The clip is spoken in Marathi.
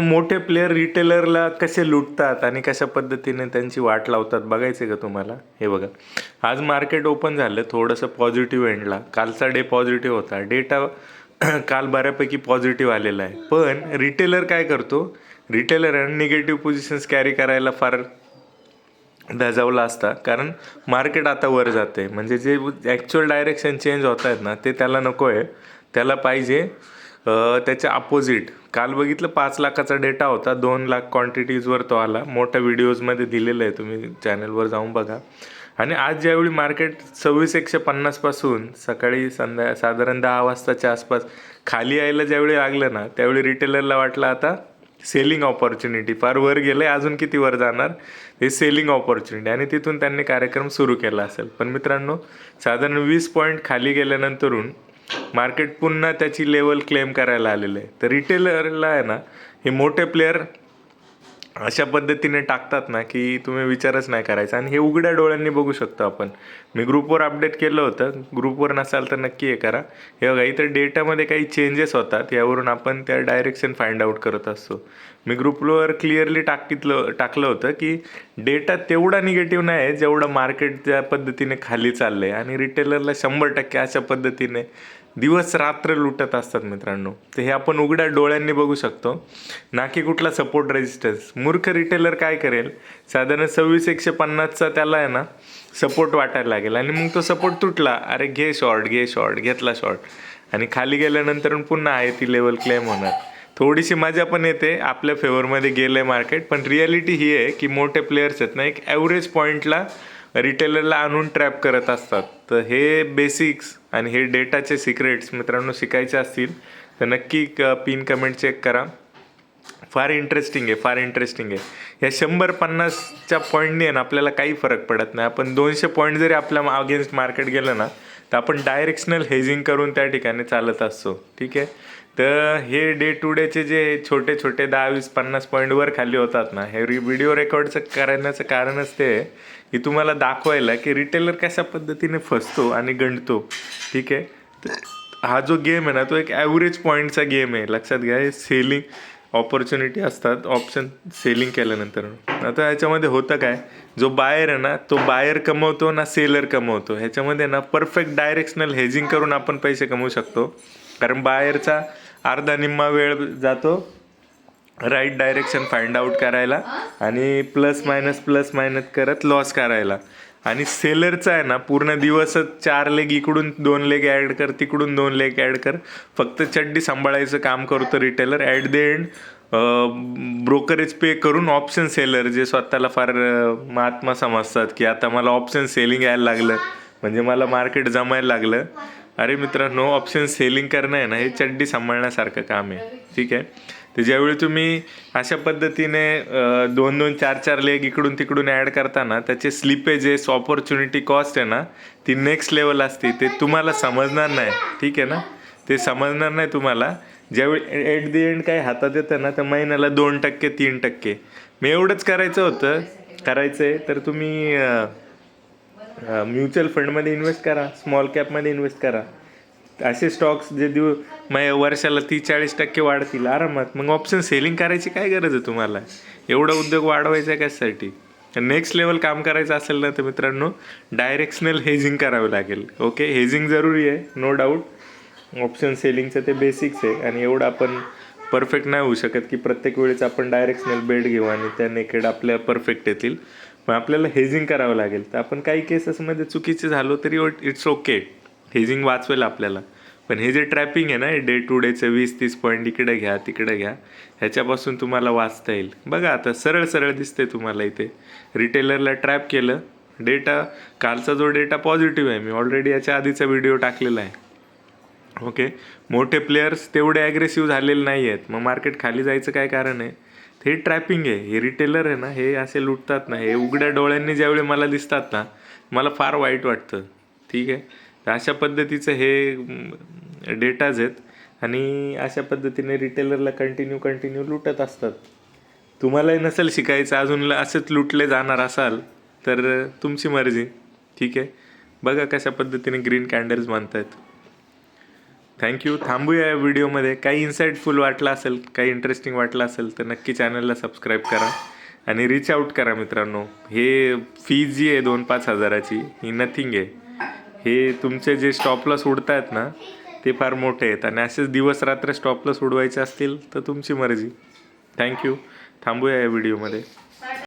मोठे प्लेयर रिटेलरला कसे लुटतात आणि कशा पद्धतीने त्यांची वाट लावतात बघायचे का तुम्हाला? हे बघा. आज मार्केट ओपन झालं थोडंसं पॉझिटिव्ह एंडला कालचा डे पॉझिटिव्ह होता. डेटा काल बऱ्यापैकी पॉझिटिव्ह आलेला आहे. पण रिटेलर काय करतो? रिटेलर निगेटिव्ह पोझिशन्स कॅरी करायला फार धजावला असता. कारण मार्केट आता वर जाते म्हणजे जे ॲक्च्युअल डायरेक्शन चेंज होत आहेत ना ते त्याला नको आहे त्याला पाहिजे त्याच्या अपोजिट काल बघितलं पाच लाखाचा डेटा होता. दोन लाख क्वांटिटीजवर तो आला. मोठ्या व्हिडिओजमध्ये दिलेलं आहे तुम्ही चॅनलवर जाऊन बघा. आणि आज ज्यावेळी मार्केट सव्वीस एकशे पन्नासपासून सकाळी संध्या साधारण दहा वाजताच्या आसपास खाली यायला ज्यावेळी लागलं ना त्यावेळी रिटेलरला वाटलं आता सेलिंग ऑपॉर्च्युनिटी फार वर गेलं आहे अजून किती वर जाणार? हे सेलिंग ऑपॉर्च्युनिटी आणि तिथून त्यांनी कार्यक्रम सुरू केला असेल. पण मित्रांनो साधारण वीस पॉईंट खाली गेल्यानंतरून मार्केट पुन्हा त्याची लेवल क्लेम करायला आलेलं आहे. तर रिटेलरला आहे ना हे मोठे प्लेयर अशा पद्धतीने टाकतात ना की तुम्ही विचारच नाही करायचा. आणि हे उघड्या डोळ्यांनी बघू शकतो आपण. मी ग्रुपवर अपडेट केलं होतं. ग्रुपवर नसाल तर नक्की हे करा. हे बघा इथं डेटामध्ये काही चेंजेस होतात. यावरून आपण त्या डायरेक्शन फाइंड आउट करत असतो. मी ग्रुपवर क्लिअरली टाकितलं टाकलं होतं की डेटा तेवढा निगेटिव्ह नाही आहे जेवढं मार्केट ज्या पद्धतीने खाली चाललं आहे आणि रिटेलरला शंभर टक्के अशा पद्धतीने दिवस रात्र लुटत असतात मित्रांनो. तर हे आपण उघड्या डोळ्यांनी बघू शकतो. ना की कुठला सपोर्ट रेजिस्टन्स मूर्ख रिटेलर काय करेल? साधारण सव्वीस एकशे पन्नासचा त्याला आहे ना सपोर्ट वाटायला लागेल. आणि मग तो सपोर्ट तुटला. अरे घे शॉर्ट घे शॉर्ट घेतला शॉर्ट आणि खाली गेल्यानंतर पुन्हा आहे ती लेवल क्लेम होणार. थोडीशी मजा पण येते आपल्या फेवरमध्ये गेलं आहे मार्केट पण रियालिटी ही आहे की मोठे प्लेयर्स आहेत ना एक ॲव्हरेज पॉईंटला रिटेलरला आणून ट्रॅप करत असतात. तर हे बेसिक्स आणि हे डेटाचे सिक्रेट्स मित्रांनो शिकायचे असतील तर नक्की पिन कमेंट चेक करा. फार इंटरेस्टिंग आहे फार इंटरेस्टिंग आहे. या शंभर पन्नासच्या पॉईंटने आपल्याला काही फरक पडत नाही. आपण दोनशे पॉईंट जरी आपल्या अगेन्स्ट मार्केट गेलं ना तर आपण डायरेक्शनल हेजिंग करून त्या ठिकाणी चालत असतो. ठीक आहे? तर हे डे टू डेचे जे छोटे छोटे दहा वीस पन्नास पॉईंटवर खाली होतात ना हे व्हिडिओ रेकॉर्डचं करण्याचं कारणच ते आहे की तुम्हाला दाखवायला की रिटेलर कशा पद्धतीने फसतो आणि गंडतो. ठीक आहे? तर हा जो गेम आहे ना तो एक ॲव्हरेज पॉईंटचा गेम आहे. लक्षात घ्या हे सेलिंग ऑपॉर्च्युनिटी असतात ऑप्शन सेलिंग केल्यानंतर. आता ह्याच्यामध्ये होतं काय? जो बायर आहे ना तो बायर कमवतो ना सेलर कमवतो. ह्याच्यामध्ये ना परफेक्ट डायरेक्शनल हेजिंग करून आपण पैसे कमवू शकतो. कारण बायरचा अर्धा निम्मा वेळ जातो राईट डायरेक्शन फाइंड आउट करायला आणि प्लस मायनस प्लस मायनस करत लॉस करायला. आणि सेलरचा आहे ना पूर्ण दिवसच चार लेग इकडून दोन लेग ॲड कर तिकडून दोन लेग ॲड कर. फक्त चड्डी सांभाळायचं काम करतो retailer at the end brokerage pay करून ऑप्शन सेलर जे स्वतःला फार महात्मा समजतात की आता मला ऑप्शन सेलिंग यायला लागलं म्हणजे मला मार्केट जमायला लागलं. अरे मित्रांनो ऑप्शन सेलिंग करणं आहे ना हे चड्डी सांभाळण्यासारखं काम आहे. ठीक आहे? तर ज्यावेळी तुम्ही अशा पद्धतीने दोन दोन चार चार लेग इकडून तिकडून ॲड करताना त्याचे स्लिपेजेस ऑपॉर्च्युनिटी कॉस्ट आहे ना ती नेक्स्ट लेवल असते ते तुम्हाला समजणार नाही. ठीक आहे ना? ते समजणार नाही तुम्हाला. ज्यावेळी एट दी एंड काय हातात येतं ना तर महिन्याला दोन टक्के तीन टक्के. मी एवढंच करायचं होतं. करायचं आहे तर तुम्ही म्युच्युअल फंडमध्ये इन्व्हेस्ट करा स्मॉल कॅपमध्ये इन्व्हेस्ट करा. असे स्टॉक्स जे देऊ मग वर्षाला तीस चाळीस टक्के वाढतील. आरामात. मग ऑप्शन सेलिंग करायची काय गरज आहे तुम्हाला? एवढा उद्योग वाढवायचा आहे कशासाठी? नेक्स्ट लेवल काम करायचं असेल ना तर मित्रांनो डायरेक्शनल हेजिंग करावं लागेल. ओके हेजिंग जरुरी आहे नो डाऊट ऑप्शन सेलिंगचं ते बेसिक्स आहे. आणि एवढं आपण परफेक्ट नाही होऊ शकत की प्रत्येक वेळेस आपण डायरेक्शनल बेड घेऊ आणि त्या नेकेड आपल्या परफेक्ट येतील. मग आपल्याला हेजिंग करावं लागेल. तर आपण काही केसेसमध्ये चुकीचे झालो तरी इट्स ओके हेजिंग वाचवेल आपल्याला. पण हे जे ट्रॅपिंग आहे ना हे डे टू डेचं वीस तीस पॉईंट इकडे घ्या तिकडे घ्या ह्याच्यापासून तुम्हाला वाचता येईल. बघा आता सरळ सरळ दिसते तुम्हाला इथे. रिटेलरला ट्रॅप केलं. डेटा कालचा जो डेटा पॉझिटिव्ह आहे मी ऑलरेडी याच्या आधीचा व्हिडिओ टाकलेला आहे. ओके मोठे प्लेयर्स तेवढे ॲग्रेसिव्ह झालेले नाही आहेत. मग मार्केट खाली जायचं काय कारण आहे? हे ट्रॅपिंग आहे. हे रिटेलर आहे ना हे असे लुटतात ना हे उघड्या डोळ्यांनी ज्यावेळी मला दिसतात ना मला फार वाईट वाटतं. ठीक आहे? तर अशा पद्धतीचं हे डेटाज आहेत. आणि अशा पद्धतीने रिटेलरला कंटिन्यू कंटिन्यू लुटत असतात. तुम्हालाही नसेल शिकायचं अजून असेच असंच लुटले जाणार असाल तर तुमची मर्जी. ठीक आहे? बघा कशा पद्धतीने ग्रीन कॅन्डल्स बांधतायत थँक्यू थांबूया या व्हिडिओमध्ये. काही इन्साईटफुल वाटलं असेल काही इंटरेस्टिंग वाटलं असेल तर नक्की चॅनलला सबस्क्राईब करा. आणि रीच आउट करा मित्रांनो. हे फीज जी आहे दोन पाच हजाराची ही नथिंग आहे. हे तुमचे जे स्टॉपला सोडतायत आहेत ना ते फार मोठे आहेत. आणि असेच दिवस रात्र स्टॉपला सोडवायचे असतील तर तुमची मर्जी. थँक्यू थांबूया या व्हिडिओमध्ये